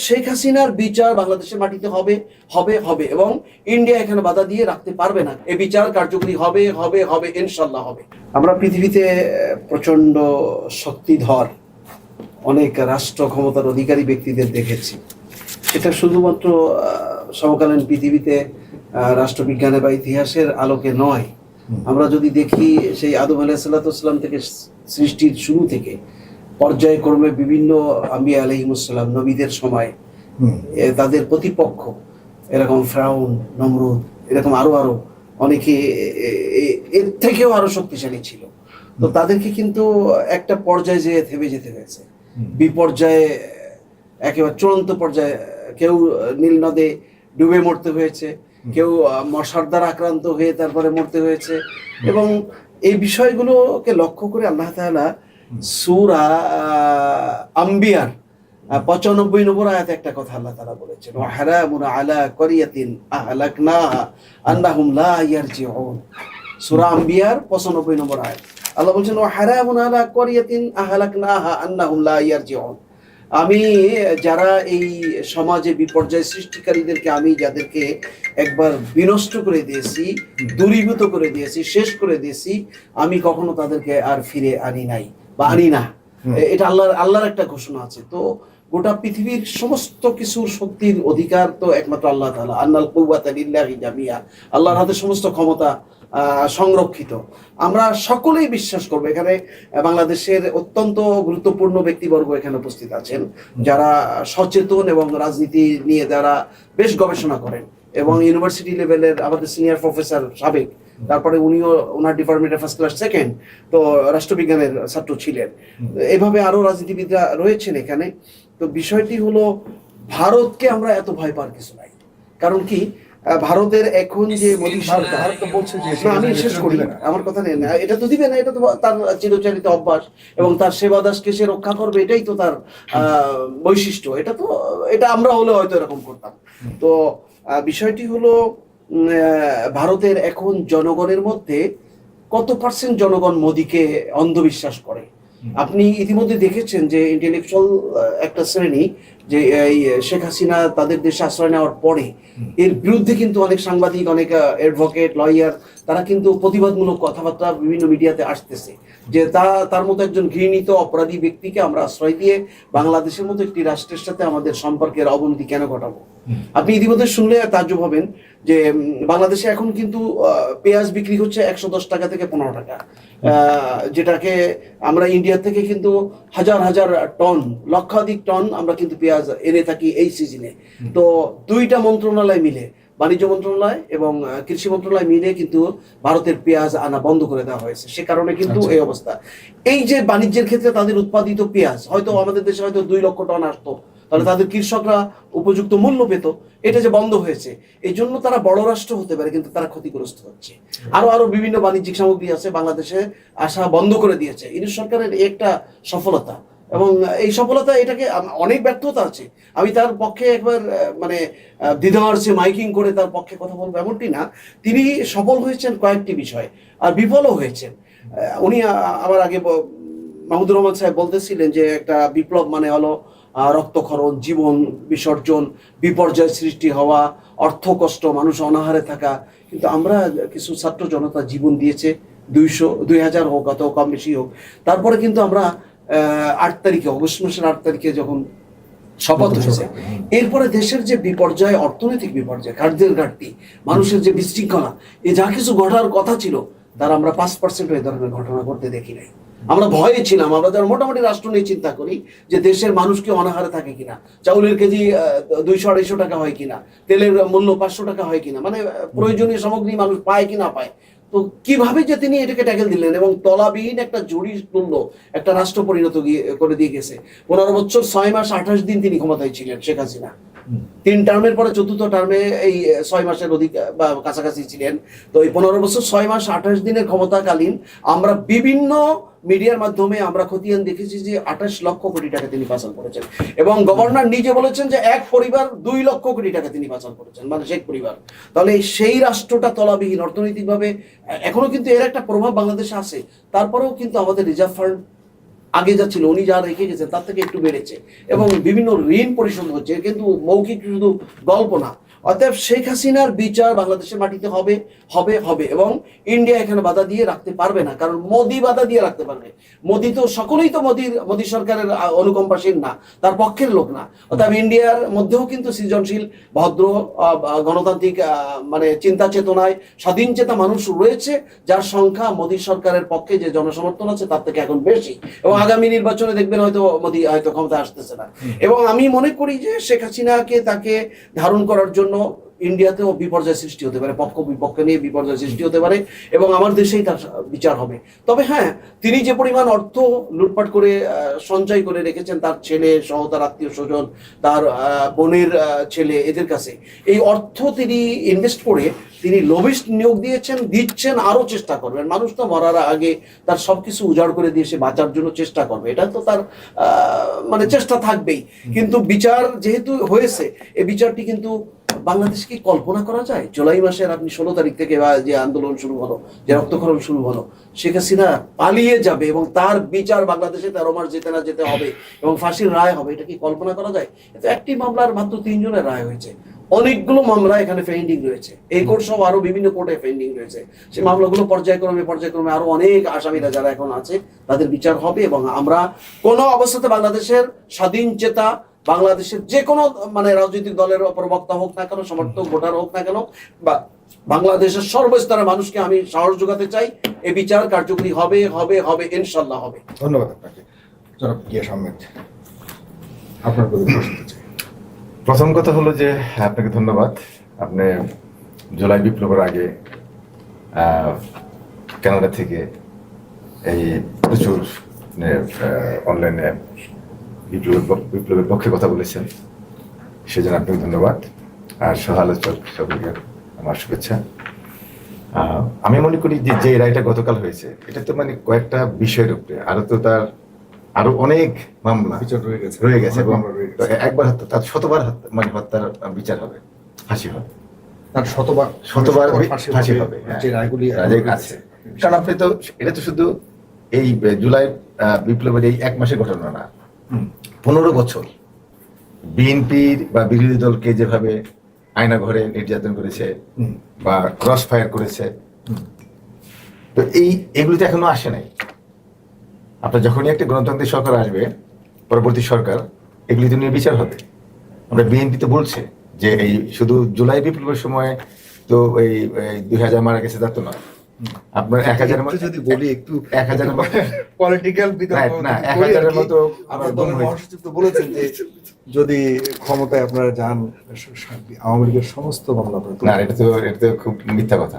শেখ হাসিনার বিচার বাংলাদেশের মাটিতে হবে হবে হবে এবং ইন্ডিয়া এখানে বাধা দিয়ে রাখতে পারবে না। এই বিচার কার্যকরী হবে হবে হবে ইনশাল্লাহ হবে। আমরা পৃথিবীতে প্রচণ্ড শক্তিধর অনেক রাষ্ট্র ক্ষমতার অধিকারী ব্যক্তিদের দেখেছি। এটা শুধুমাত্র আহ, সমকালীন পৃথিবীতে আহ, রাষ্ট্রবিজ্ঞানে বা ইতিহাসের আলোকে নয়। আমরা যদি দেখি সেই আদম আলাহিসাল্লাম থেকে সৃষ্টির শুরু থেকে পর্যায়ক্রমে বিভিন্ন আমি আলহিমুসাল্লাম নবীদের সময় তাদের প্রতিপক্ষ এরকম ফ্রাউন নমরুদ এরকম আরও আরও অনেকে এর থেকেও আরও শক্তিশালী ছিল। তো তাদেরকে কিন্তু একটা পর্যায়ে যেয়ে থেমে যেতে হয়েছে। বিপর্যয়ে একেবারে চূড়ান্ত পর্যায়ে কেউ নীল নদে ডুবে মরতে হয়েছে কেউ মশার দ্বারা আক্রান্ত হয়ে তারপরে মরতে হয়েছে এবং এই বিষয়গুলোকে লক্ষ্য করে আল্লাহ তাআলা সূরা আম্বিয়ার পঁচানব্বই নম্বর আয়াতে একটা কথা আল্লাহ তাআলা বলেছেন হারামুন আলা করিয়াতিন আহলাকনাহা আন্নাহুম লা ইয়ারজিউন। সূরা আম্বিয়ার পঁচানব্বই নম্বর আয়াত। আল্লাহ বলছেন, ওয়া হারামুন আলা করিয়াতিন আহলাকনাহা আন্নাহুম লা ইয়ারজিউন। আমি, যারা এই সমাজে বিপর্যয় সৃষ্টিকারীদেরকে আমি যাদেরকে একবার বিনষ্ট করে দিয়েছি, দূরীভূত করে দিয়েছি, শেষ করে দিয়েছি, আমি কখনো তাদেরকে আর ফিরে আনি নাই। বা আনি না। এটা আল্লাহর আল্লাহর একটা ঘোষণা আছে। তো গোটা পৃথিবীর সমস্ত কিছুর শক্তির অধিকার তো একমাত্র আল্লাহ আন্নাল কুওয়াতা লিল্লাহি জামিয়া আল্লাহর হাতে সমস্ত ক্ষমতা আহ, সংরক্ষিত। আমরা সকলেই বিশ্বাস করব। এখানে বাংলাদেশের অত্যন্ত গুরুত্বপূর্ণ ব্যক্তিবর্গ এখানে উপস্থিত আছেন যারা সচেতন এবং রাজনীতি নিয়ে যারা বেশ গবেষণা করেন। এবং ইউনিভার্সিটি লেভেলের আমাদের সিনিয়র প্রফেসর সাবেক তারপরে উনিও ওনার ডিপার্টমেন্টে ফার্স্ট ক্লাস সেকেন্ড তো রাষ্ট্রবিজ্ঞানের ছাত্র ছিলেন। এভাবে আরও রাজনীতিবিদরা রয়েছেন এখানে। তো বিষয়টি হলো ভারতকে আমরা এত ভয় পাওয়ার কিছু নাই। কারণ কি ভারতের এখন যে মোদী সরকার আমি শেষ করি আমার কথা নেই। না এটা তো দিবে না এটা তো তার চিরচারিত অভ্যাস এবং তার সেবা দাসকে সে রক্ষা করবে এটাই তো তার আহ, বৈশিষ্ট্য। এটা তো এটা আমরা হলে হয়তো এরকম করতাম। তো বিষয়টি হলো ভারতের এখন জনগণের মধ্যে কত পার্সেন্ট জনগণ মোদীকে অন্ধবিশ্বাস করে? আপনি ইতিমধ্যে দেখেছেন যে ইন্টেলেকচুয়াল একটা শ্রেণি যে এই শেখ হাসিনা তাদের দেশে আশ্রয় নেওয়ার পরে এর বিরুদ্ধে কিন্তু অনেক সাংবাদিক অনেক অ্যাডভোকেট লয়ার তারা কিন্তু প্রতিবাদমূলক কথাবার্তা বিভিন্ন মিডিয়াতে আসতেছে। যে তা তার মতো একজন ঘৃণিত অপরাধী ব্যক্তিকে আমরা আশ্রয় দিয়ে বাংলাদেশের মতো একটি রাষ্ট্রের সাথে আমাদের সম্পর্কের অবনতি কেন ঘটাবো? আপনি ইতিমধ্যে শুনলে তাজ্জব হবেন যে বাংলাদেশে এখন কিন্তু পেঁয়াজ বিক্রি হচ্ছে একশো দশ টাকা থেকে পনেরো টাকা। আহ, যেটাকে আমরা ইন্ডিয়া থেকে কিন্তু হাজার হাজার টন লক্ষাধিক টন আমরা কিন্তু পেঁয়াজ এনে থাকি এই সিজনে তো দুইটা মন্ত্রণালয় মিলে বাণিজ্য মন্ত্রণালয় এবং কৃষি মন্ত্রণালয় মিলে কিন্তু ভারতের পেঁয়াজ আনা বন্ধ করে দেওয়া হয়েছে। সে কারণে কিন্তু আচ্ছা। এই অবস্থা। এই যে বাণিজ্যের ক্ষেত্রে তাদের উৎপাদিত পেঁয়াজ হয়তো আমাদের দেশে হয়তো দুই লক্ষ টন আসতো তাহলে তাদের কৃষকরা উপযুক্ত মূল্য পেত এটা যে বন্ধ হয়েছে এই জন্য তারা বড় রাষ্ট্র হতে পারে কিন্তু তারা ক্ষতিগ্রস্ত হচ্ছে। আরও আরও বিভিন্ন বাণিজ্যিক সামগ্রী আছে বাংলাদেশে আসা বন্ধ করে দিয়েছে। ইউনিট সরকারের একটা সফলতা। এবং এই সফলতা এটাকে অনেক ব্যর্থতা আছে। আমি তার পক্ষে একবার মানে দ্বিধার্সে মাইকিং করে তার পক্ষে কথা বলব এমনটি না। তিনি সফল হয়েছেন কয়েকটি বিষয়, আর বিফলও হয়েছেন। উনি আমার আগে মাহমুদুর রহমান সাহেব বলতেছিলেন যে একটা বিপ্লব মানে হলো রক্তক্ষরণ, জীবন বিসর্জন, বিপর্যয় সৃষ্টি হওয়া, অর্থ কষ্ট, মানুষ অনাহারে থাকা। কিন্তু আমরা কিছু ছাত্র জনতা জীবন দিয়েছে দুইশো, দুই হাজার হোক অথবা কম বেশি হোক। তারপরে কিন্তু আমরা আট তারিখে অগস্ট মাসের আট তারিখে যখন শপথ হয়েছে এরপরে দেশের যে বিপর্যয় অর্থনৈতিক বিপর্যয় খাদ্যের ঘাটতি মানুষের যে বিশৃঙ্খলা এ যা কিছু ঘটার কথা ছিল তার আমরা পাঁচ পার্সেন্ট এই ধরনের ঘটনা ঘটতে দেখি নাই। আমরা ভয়ে ছিলাম আমরা যারা মোটামুটি রাষ্ট্র নিয়ে চিন্তা করি যে দেশের মানুষ কি অনাহারে থাকে কিনা চাউলের কেজি দুইশো আড়াইশো টাকা হয় কিনা তেলের মূল্য পাঁচশো টাকা হয় কিনা মানে প্রয়োজনীয় সামগ্রী মানুষ পায় কি না পায় তো কীভাবে যে তিনি এটাকে ট্যাকেল দিলেন এবং তলাবিহীন একটা জুড়ি তুল্য একটা রাষ্ট্র পরিণত করে দিয়ে গেছে? পনেরো বছর, ছয় মাস, আঠাশ দিন তিনি ক্ষমতায় ছিলেন শেখ হাসিনা। তিন টার্মের পরে চতুর্থ টার্মে এই ছয় মাসের অধিক বা কাছাকাছি ছিলেন। তো এই পনেরো বছর, ছয় মাস, আঠাশ দিনের ক্ষমতাকালীন আমরা বিভিন্ন মিডিয়ার মাধ্যমে আমরা খতিয়ান দেখেছি যে আঠাশ লক্ষ কোটি টাকা তিনি পাচার করেছেন। এবং গভর্নর নিজে বলেছেন যে এক পরিবার দুই লক্ষ কোটি টাকা তিনি পাচার করেছেন মানে শেখ পরিবার। তাহলে সেই রাষ্ট্রটা তলাবিহীন অর্থনৈতিকভাবে এখনও কিন্তু এর একটা প্রভাব বাংলাদেশে আছে। তারপরেও কিন্তু আমাদের রিজার্ভ ফান্ড আগে যা ছিল, উনি যা রেখে গেছে, তার থেকে একটু বেড়েছে। এবং বিভিন্ন ঋণ পরিশোধ হচ্ছে, কিন্তু মৌখিক শুধু গল্প না। অতএব শেখ হাসিনার বিচার বাংলাদেশের মাটিতে হবে হবে হবে এবং ইন্ডিয়া এখানে বাধা দিয়ে রাখতে পারবে না। কারণ মোদি বাধা দিয়ে রাখতে পারবে। মোদি তো সকলেই তো মোদির মোদি সরকারের আহ, অনুকম্পাশীল না তার পক্ষের লোক না। অতএব ইন্ডিয়ার মধ্যেও কিন্তু সৃজনশীল ভদ্র গণতান্ত্রিক মানে চিন্তা চেতনায় স্বাধীন চেতা মানুষ রয়েছে যার সংখ্যা মোদি সরকারের পক্ষে যে জনসমর্থন আছে তার থেকে এখন বেশি। এবং আগামী নির্বাচনে দেখবেন হয়তো মোদি হয়তো ক্ষমতা আসতেছে না। এবং আমি মনে করি যে শেখ হাসিনাকে তাকে ধারণ করার জন্য ইন্ডিয়াতেও বিপর্যয় সৃষ্টি হতে পারে পক্ষ বিপক্ষ নিয়ে বিপর্যয় সৃষ্টি হতে পারে এবং আমার দেশেই তার বিচার হবে। তবে হ্যাঁ তিনি যে পরিমাণ অর্থ লুটপাট করে সঞ্চয় করে রেখেছেন তার ছেলে সহ তার আত্মীয় স্বজন তার বোনের ছেলে এদের কাছে এই অর্থ তিনি ইনভেস্ট করে তিনি লবিস্ট নিয়োগ দিয়েছেন দিচ্ছেন আরও চেষ্টা করবেন। মানুষ তো মরার আগে তার সবকিছু উজাড় করে দিয়ে সে বাঁচার জন্য চেষ্টা করবে। এটা তো তার মানে চেষ্টা থাকবেই। কিন্তু বিচার যেহেতু হয়েছে এই বিচারটি কিন্তু বাংলাদেশ কি কল্পনা করা যায়? জুলাই মাসের আপনি ষোলো তারিখ থেকে যে আন্দোলন শুরু হলো, যে রক্তক্ষরণ শুরু হলো, শেখ হাসিনা পালিয়ে যাবে এবং তার বিচার বাংলাদেশে তেরো মাস যেতে না যেতে হবে এবং ফাঁসির রায় হবে, এটা কি কল্পনা করা যায়? কিন্তু একটি মামলার মাত্র তিনজনের রায় হয়েছে। অনেকগুলো মামলা এখানে পেন্ডিং রয়েছে। এই কোর্ট সহ আরও বিভিন্ন কোর্টে পেন্ডিং রয়েছে। সেই মামলাগুলো পর্যায়ক্রমে পর্যায়ক্রমে আরও অনেক আসামিরা যারা এখন আছে, তাদের বিচার হবে এবং আমরা কোনো অবস্থাতে বাংলাদেশের স্বাধীন চেতা বাংলাদেশের যে কোনো মানে রাজনৈতিক দলের প্রবক্তা হোক না কেন, সমর্থক, ভোটার হোক না কেন, বা বাংলাদেশের সর্বস্তরের মানুষকে আমি সাহস যোগাতে চাই, এ বিচার কার্যকরী হবে হবে হবে ইনশাল্লাহ হবে। ধন্যবাদ আপনাকে। প্রথম কথা হলো যে, আপনাকে ধন্যবাদ। আপনি জুলাই বিপ্লবের আগে কানাডা থেকে এই প্রচুর অনলাইনে বিপ্লবের বিপ্লবের পক্ষে কথা বলেছেন। সেজন্য আপনাকে ধন্যবাদ। আর সহ আলোচক সকলকে আমার শুভেচ্ছা। আমি মনে করি যে যে রায়টা গতকাল হয়েছে এটা তো মানে কয়েকটা বিষয়ের উপরে। আরও তো তার আরও অনেক মামলা রয়ে গেছে। রয়ে। একবার হত্যা তার শতবার মানে হত্যার বিচার হবে। ফাঁসি হবে। তার শতবার শতবার ফাঁসি হবে। হ্যাঁ। যে রায়গুলি আছে কারণ আপনি তো এটা তো শুধু এই জুলাই বিপ্লবের এই এক মাসের ঘটনা না। পনেরো বছর বিএনপির বা বিরোধী দলকে যেভাবে আয়না ঘরে নির্যাতন করেছে বা ক্রস ফায়ার করেছে তো এই এগুলো তো এখনও আসে নাই। আপনার যখনই একটা গণতান্ত্রিক সরকার আসবে পরবর্তী সরকার এগুলি তো নিয়ে বিচার হবে। আমরা বিএনপি তো বলছে যে এই শুধু জুলাই বিপ্লবের সময় তো এই দুই হাজার মারা গেছে তা তো নয়। আপনার এক হাজারের মতো যদি বলি একটু এক হাজারের মতো পলিটিক্যাল না, এক হাজারের মতো আমার দলের মহাসচিব তো বলেছেন যে যদি ক্ষমতায় আপনারা যান আওয়ামী লীগের সমস্ত মামলা না এটা তো এটা তো খুব মিথ্যা কথা।